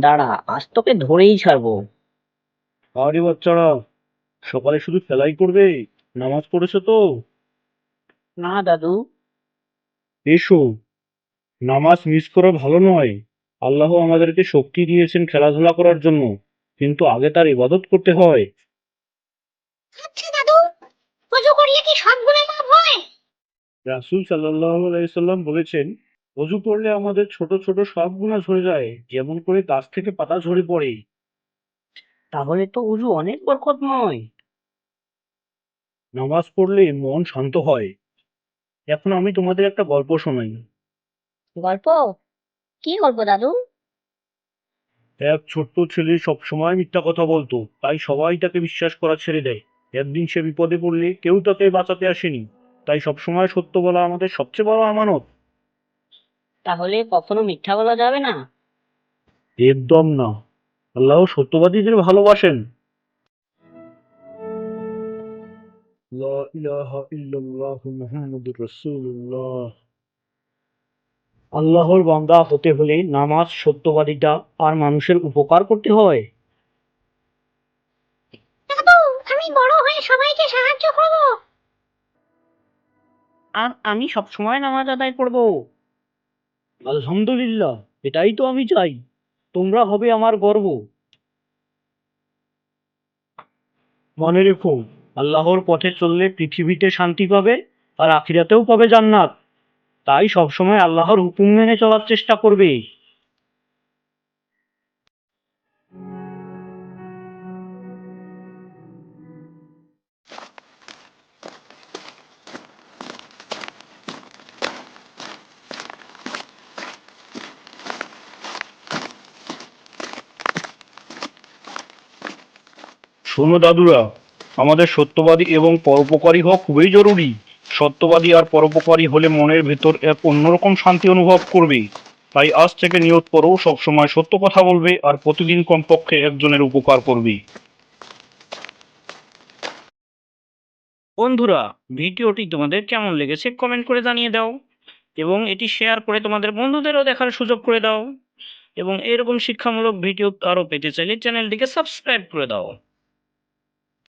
দাঁড়া আজ তোকে ধরেই ছাড়বো। আরে বাচ্চারা সকালে শুধু খেলাই করবে নামাজ পড়েছো তো? না দাদু। এসো নামাজ মিস করা ভালো নয়। আল্লাহ আমাদেরকে শক্তি দিয়েছেন খেলাধুলা করার জন্য কিন্তু আগে তার ইবাদত করতে হয়। রাসুল সাল্লাহ আলাইসাল্লাম বলেছেন অজু করলে আমাদের ছোট ছোট সব গুণা ঝরে যায় যেমন করে গাছ থেকে পাতা ঝরে পড়ে। তাহলে তো উজু অনেক বরকতময় নামাজ পড়লে মন শান্ত হয়। এখন আমি তোমাদের একটা গল্প শোনাই। গল্প? কি গল্প দাদু? এক ছোট্ট ছেলে সবসময় মিথ্যা কথা বলতো তাই সবাই তাকে বিশ্বাস করা ছেড়ে দেয়। একদিন সে বিপদে পড়লে কেউ তাকে বাঁচাতে আসেনি। তাই সবসময় সত্য বলা আমাদের সবচেয়ে বড় আমানত। তাহলে কখনো মিথ্যা বলা যাবে না? একদম না আল্লাহ সত্যবাদীদের ভালোবাসেন। লা ইলাহা ইল্লাল্লাহু মুহাম্মাদুর রাসূলুল্লাহ। আল্লাহর বান্দা হতে হলে নামাজ সত্যবাদিতা আর মানুষের উপকার করতে হয়। আমি বড় হয়ে সবাইকে সাহায্য করব। আর আমি সবসময় নামাজ আদায় করব। আলহামদুলিল্লাহ, এটাই তো আমি চাই। তোমরা হবে আমার গর্ব। মনে রেখো, আল্লাহর পথে চললে পৃথিবীতে শান্তি পাবে আর আখিরাতেও পাবে জান্নাত। তাই সবসময় আল্লাহর হুকুম মেনে চলার চেষ্টা করবে। শোনো দাদুরা আমাদের সত্যবাদী এবং পরোপকারী হওয়া খুবই জরুরি। সত্যবাদী আর পরোপকারী হলে মনের ভেতর এক অন্যরকম শান্তি অনুভব করবে। তাই আজ থেকে নিয়ত করো, সবসময় সত্য কথা বলবে আর প্রতিদিন কমপক্ষে একজনের উপকার করবে। বন্ধুরা, ভিডিওটি তোমাদের কেমন লেগেছে কমেন্ট করে জানিয়ে দাও এবং এটি শেয়ার করে তোমাদের বন্ধুদেরও দেখার সুযোগ করে দাও এবং এরকম শিক্ষামূলক ভিডিও আরও পেতে চাইলে চ্যানেলটিকে সাবস্ক্রাইব করে দাও।